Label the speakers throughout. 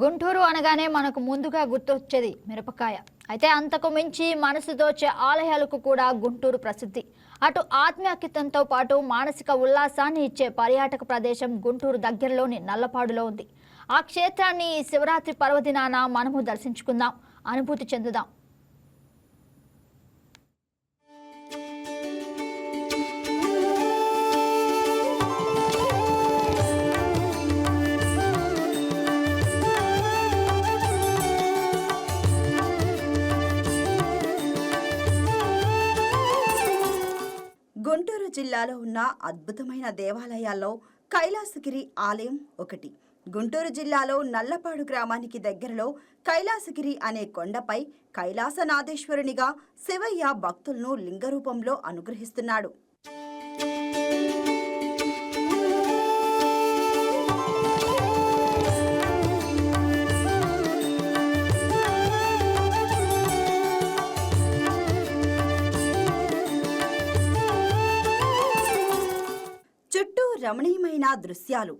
Speaker 1: గుంటూరు అనగానే మనకు ముందుగా గుర్తొచ్చేది మిరపకాయ. అయితే అంతకు మించి మనసు దోచే ఆలయాలకు కూడా గుంటూరు ప్రసిద్ధి. అటు ఆత్మీయకితంతో పాటు మానసిక ఉల్లాసాన్ని ఇచ్చే పర్యాటక ప్రదేశం గుంటూరు దగ్గరలోని నల్లపాడులో ఉంది. ఆ క్షేత్రాన్ని శివరాత్రి పర్వదినాన మనము దర్శించుకుందాం. అనుభూతి చెందుదాం.
Speaker 2: జిల్లాలో ఉన్న అద్భుతమైన దేవాలయాల్లో కైలాసగిరి ఆలయం ఒకటి. గుంటూరు జిల్లాలో నల్లపాడు గ్రామానికి దగ్గరలో కైలాసగిరి అనే కొండపై కైలాసనాథేశ్వరునిగా శివయ్య భక్తులను లింగరూపంలో అనుగ్రహిస్తున్నాడు. రమణీయమైన దృశ్యాలు.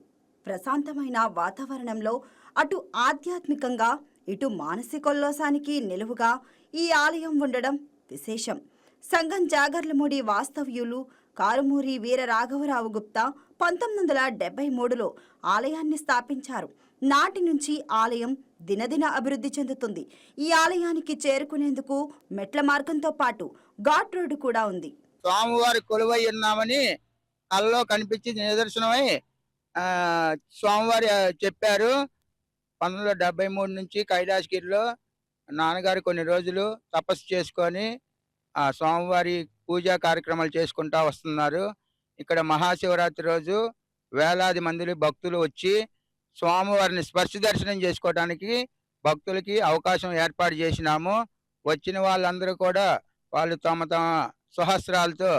Speaker 2: ప్రశాంతమైన వాతావరణంలో అటు ఆధ్యాత్మికంగా ఇటు మానసికోల్లాసానికి నిలువుగా ఈ ఆలయం ఉండడం విశేషం. సంగం జాగర్లమూడి వాస్తవ్యులు కారుమూరి వీర రాఘవరావు గుప్తా పంతొమ్మిది వందల డెబ్బై మూడులో ఆలయాన్ని స్థాపించారు. నాటి నుంచి ఆలయం దినదిన అభివృద్ధి చెందుతుంది. ఈ ఆలయానికి చేరుకునేందుకు మెట్ల మార్గంతో పాటు ఘాట్ రోడ్డు కూడా ఉంది.
Speaker 3: స్వామివారి కొలువై ఉన్నామని కళ్ళలో కనిపించి నిదర్శనమై స్వామివారి చెప్పారు. పంతొమ్మిది వందల డెబ్బై మూడు నుంచి కైలాసగిరిలో నాన్నగారు కొన్ని రోజులు తపస్సు చేసుకొని ఆ స్వామివారి పూజా కార్యక్రమాలు చేసుకుంటా వస్తున్నారు. ఇక్కడ మహాశివరాత్రి రోజు వేలాది మంది భక్తులు వచ్చి స్వామివారిని స్పర్శ దర్శనం చేసుకోవడానికి భక్తులకి అవకాశం ఏర్పాటు చేసినాము. వచ్చిన వాళ్ళందరూ కూడా వాళ్ళు తమ తమ సహస్రాలతో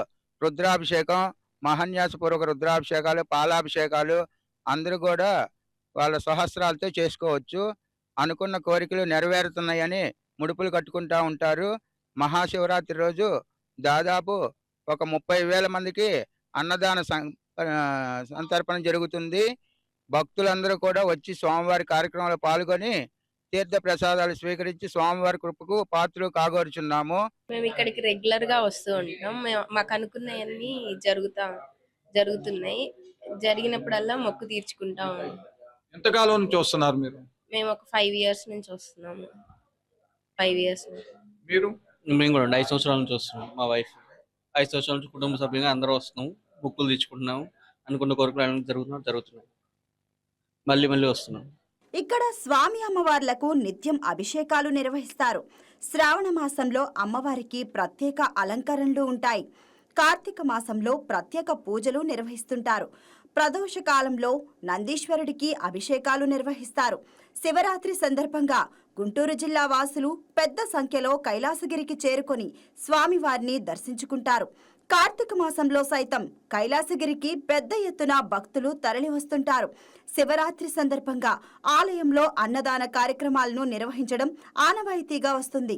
Speaker 3: రుద్రాభిషేకం మహాన్యాసపూర్వక రుద్రాభిషేకాలు పాలాభిషేకాలు అందరూ కూడా వాళ్ళ సహస్రాలతో చేసుకోవచ్చు. అనుకున్న కోరికలు నెరవేరుతున్నాయని ముడుపులు కట్టుకుంటా ఉంటారు. మహాశివరాత్రి రోజు దాదాపు ఒక ముప్పై వేల మందికి అన్నదాన సంతర్పణ జరుగుతుంది. భక్తులందరూ కూడా వచ్చి స్వామివారి కార్యక్రమంలో పాల్గొని తీర్థ ప్రసాదాలు స్వీకరించి స్వామివారి కృపకు పాత్రలు కాగోరుచున్నాము.
Speaker 4: మేము ఇక్కడికి రెగ్యులర్గా వస్తూ ఉంటాం. మేము- మాకు అనుకున్నవన్నీ జరుగుతా జరుగుతున్నాయి. జరిగినప్పుడల్లా మొక్కు తీర్చుకుంటాం
Speaker 5: ఎంతకాలం నుంచి వస్తున్నారు మీరు?
Speaker 4: మేము ఒక ఫైవ్ ఇయర్స్ నుంచి వస్తున్నాము. ఫైవ్ ఇయర్స్
Speaker 5: మీరు?
Speaker 6: మేము కూడా ఐదు సంవత్సరాల నుంచి వస్తున్నాం మా వైఫ్. ఐదు సంవత్సరాల నుంచి కుటుంబ సభ్యులుగా అందరూ వస్తున్నాం బుక్కులు తెచ్చుకుంటున్నాం అనుకున్న కోరికలు అన్ని జరుగుతున్నాం జరుగుతున్నాం మళ్ళీ మళ్ళీ వస్తున్నాం.
Speaker 2: ఇక్కడ స్వామి అమ్మవార్లకు నిత్యం అభిషేకాలు నిర్వహిస్తారు. శ్రావణ మాసంలో అమ్మవారికి ప్రత్యేక అలంకరణలు ఉంటాయి. కార్తీక మాసంలో ప్రత్యేక పూజలు నిర్వహిస్తుంటారు. ప్రదోష కాలంలో నందీశ్వరుడికి అభిషేకాలు నిర్వహిస్తారు. శివరాత్రి సందర్భంగా గుంటూరు జిల్లా వాసులు పెద్ద సంఖ్యలో కైలాసగిరికి చేరుకొని స్వామివారిని దర్శించుకుంటారు. కార్తీక మాసంలో సైతం కైలాసగిరికి పెద్ద ఎత్తున భక్తులు తరలివస్తుంటారు. శివరాత్రి సందర్భంగా ఆలయంలో అన్నదాన కార్యక్రమాలను నిర్వహించడం ఆనవాయితీగా వస్తుంది.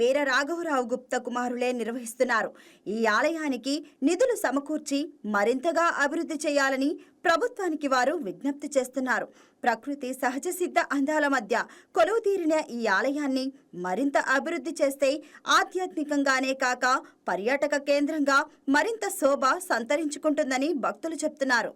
Speaker 2: వీర రాఘవరావు గుప్త కుమారులే నిర్వహిస్తున్నారు. ఈ ఆలయానికి నిధులు సమకూర్చి మరింతగా అభివృద్ధి చేయాలని ప్రభుత్వానికి వారు విజ్ఞప్తి చేస్తున్నారు. ప్రకృతి సహజ సిద్ధ అందాల మధ్య కొలువుతీరిన ఈ ఆలయాన్ని మరింత అభివృద్ధి చేస్తే ఆధ్యాత్మికంగానే కాక పర్యాటక కేంద్రంగా మరింత శోభ సంతరించుకుంటుందని భక్తులు చెప్తున్నారు.